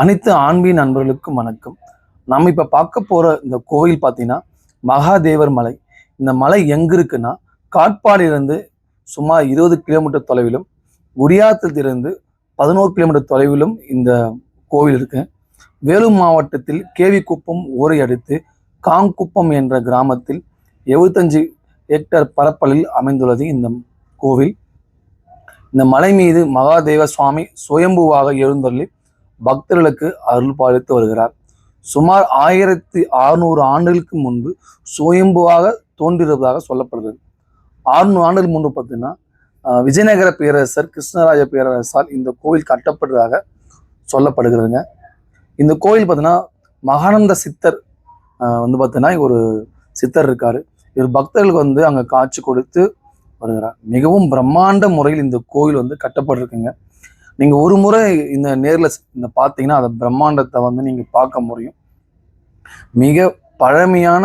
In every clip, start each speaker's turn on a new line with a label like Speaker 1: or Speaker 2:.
Speaker 1: அனைத்து ஆன்மீக நண்பர்களுக்கும் வணக்கம். நம்ம இப்போ பார்க்க போகிற இந்த கோவில் பார்த்தீங்கன்னா மகாதேவர் மலை. இந்த மலை எங்கே இருக்குன்னா காட்பாடியிலிருந்து சுமார் இருபது கிலோமீட்டர் தொலைவிலும் குடியாத்தத்திலிருந்து பதினோரு கிலோமீட்டர் தொலைவிலும் இந்த கோவில் இருக்கு. வேலூர் மாவட்டத்தில் கேவிக்குப்பம் ஊரை அடுத்து காங்குப்பம் என்ற கிராமத்தில் எழுபத்தஞ்சு ஹெக்டர் பரப்பளவில் அமைந்துள்ளது இந்த கோவில். இந்த மலை மீது மகாதேவ சுவாமி சுயம்புவாக எழுந்தள்ளி பக்தர்களுக்கு அருள் பாலித்து வருகிறார். சுமார் ஆயிரத்தி அறுநூறு ஆண்டுகளுக்கு முன்பு சுயம்புவாக தோன்றியிருப்பதாக சொல்லப்படுகிறது. அறுநூறு ஆண்டுகள் முன்பு பார்த்தீங்கன்னா விஜயநகர பேரரசர் கிருஷ்ணராஜ பேரரசால் இந்த கோவில் கட்டப்பட்டதாக சொல்லப்படுகிறதுங்க. இந்த கோவில் பார்த்தீங்கன்னா மகானந்த சித்தர் வந்து பார்த்தீங்கன்னா ஒரு சித்தர் இருக்கார். இவர் பக்தர்களுக்கு வந்து அங்கே காட்சி கொடுத்து வருகிறார். மிகவும் பிரம்மாண்ட முறையில் இந்த கோவில் வந்து கட்டப்பட்டிருக்குங்க. நீங்க ஒரு முறை இந்த நேர்ல இந்த பார்த்தீங்கன்னா அந்த பிரம்மாண்டத்தை வந்து நீங்க பார்க்க முடியும். மிக பழமையான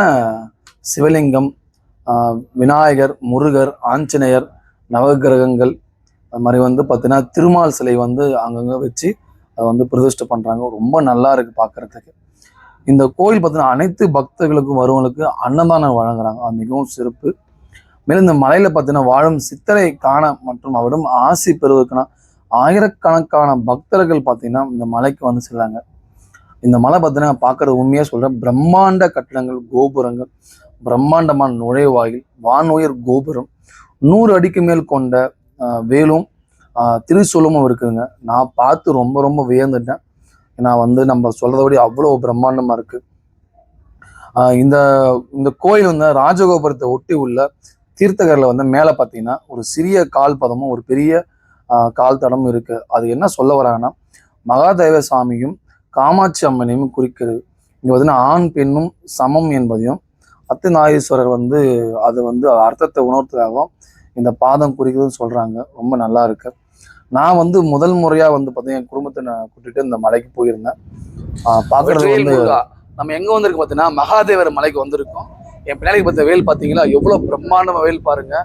Speaker 1: சிவலிங்கம் விநாயகர் முருகர் ஆஞ்சநேயர் நவகிரகங்கள் அது மாதிரி வந்து பார்த்தீங்கன்னா திருமால் சிலை வந்து அங்கங்கே வச்சு அதை வந்து பிரதிஷ்டை பண்ணுறாங்க ரொம்ப நல்லா இருக்குது பார்க்குறதுக்கு இந்த கோயில் பார்த்தீங்கன்னா அனைத்து பக்தர்களுக்கும் வருவங்களுக்கு அன்னதானம் வழங்குறாங்க. அது மிகவும் சிறப்பு. மேலும் இந்த மலையில் பார்த்தீங்கன்னா வாழும் சித்தரை காண மற்றும் அவரிடம் ஆசி பெறுவதற்கான ஆயிரக்கணக்கான பக்தர்கள் பார்த்தீங்கன்னா இந்த மலைக்கு வந்து செல்றாங்க. இந்த மலை பார்த்தீங்கன்னா பார்க்கறது உண்மையாக சொல்கிறேன் பிரம்மாண்ட கட்டிடங்கள் கோபுரங்கள் பிரம்மாண்டமான நுழைவாயில் வானுயர் கோபுரம் நூறு அடிக்கு மேல் கொண்ட வேலும் ஆஹ், திருச்சூலமும் இருக்குதுங்க. நான் பார்த்து ரொம்ப ரொம்ப வியந்துட்டேன். ஏன்னா வந்து நம்ம சொல்றதை அவ்வளோ பிரம்மாண்டமாக இருக்குது இந்த இந்த கோயில் வந்து ராஜகோபுரத்தை ஒட்டி உள்ள தீர்த்தகரில் வந்து மேலே பார்த்தீங்கன்னா ஒரு சிறிய கால் பதமும் ஒரு பெரிய கால் தடமும் இருக்கு. அது என்ன சொல்ல வராங்கன்னா மகாதேவ சாமியும் காமாட்சி அம்மனையும் குறிக்கிறது. இங்க பார்த்தீங்கன்னா ஆண் பெண்ணும் சமம் என்பதையும் அத்திநாயீஸ்வரர் வந்து அது வந்து அர்த்தத்தை உணர்த்துறதாகவும் இந்த பாதம் குறிக்கிறதுன்னு சொல்றாங்க. ரொம்ப நல்லா இருக்கு. நான் வந்து முதல் முறையா வந்து பார்த்தீங்கன்னா என் குடும்பத்தை நான் கூட்டிட்டு இந்த மலைக்கு போயிருந்தேன். ஆஹ், பார்க்கறது வந்து.
Speaker 2: நம்ம எங்க வந்திருக்கு பார்த்தீங்கன்னா மகாதேவர் மலைக்கு வந்திருக்கோம். என் பின்னாடி பார்த்த வேல் பார்த்தீங்களா எவ்வளவு பிரம்மாண்டமா வேல் பாருங்க.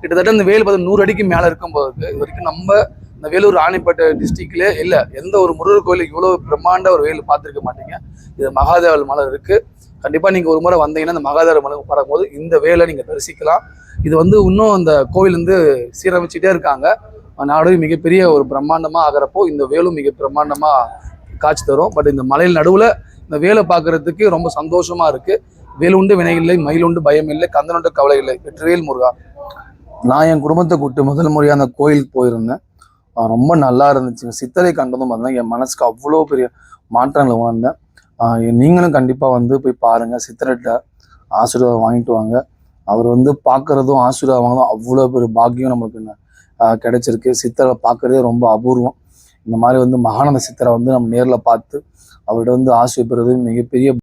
Speaker 2: கிட்டத்தட்ட இந்த வேல் பார்த்தா நூறு அடிக்கு மேலே இருக்கும் போது இது வரைக்கும் நம்ம இந்த வேலூர் ராணிப்பேட்டை டிஸ்ட்ரிக்ட்ல இல்லை. எந்த ஒரு முருகர் கோயிலுக்கு இவ்வளோ பிரம்மாண்ட ஒரு வேல் பார்த்துருக்க மாட்டீங்க. இது மகாதேவர் மலை இருக்குது கண்டிப்பாக நீங்கள் ஒரு முறை வந்தீங்கன்னா இந்த மகாதேவர் மலை பார்க்கும்போது இந்த வேலை நீங்கள் தரிசிக்கலாம். இது வந்து இன்னும் அந்த கோவில் வந்து சீரமைச்சிட்டே இருக்காங்க. நாடு மிகப்பெரிய ஒரு பிரம்மாண்டமாக ஆகிறப்போ இந்த வேலும் மிக பிரம்மாண்டமாக காட்சி தரும். பட் இந்த மலையில் நடுவில் இந்த வேலை பார்க்குறதுக்கு ரொம்ப சந்தோஷமாக இருக்குது வேலுண்டு வினை இல்லை மயிலுண்டு பயம் இல்லை கந்தனுண்டு கவலை இல்லை. வெற்றிவேல் முருகா.
Speaker 1: நான் என் குடும்பத்தை கூப்பிட்டு முதல் முறையாக அந்த கோயிலுக்கு போயிருந்தேன். ரொம்ப நல்லா இருந்துச்சுங்க. சித்தரை கண்டதும் பார்த்தீங்கன்னா என் மனசுக்கு அவ்வளோ பெரிய மாற்றங்களை உணர்ந்தேன். நீங்களும் கண்டிப்பாக வந்து போய் பாருங்கள் சித்தர்கிட்ட ஆசீர்வாதம் வாங்கிட்டு வாங்க. அவர் வந்து பார்க்குறதும் ஆசீர்வாதம் வாங்கதும் அவ்வளோ பெரிய பாக்கியம் நம்மளுக்கு கிடைச்சிருக்கு. சித்தரை பார்க்குறதே ரொம்ப அபூர்வம். இந்த மாதிரி வந்து மகானந்த சித்தரை வந்து நம்ம நேரில் பார்த்து அவர்கிட்ட வந்து ஆசை பெறுறது மிகப்பெரிய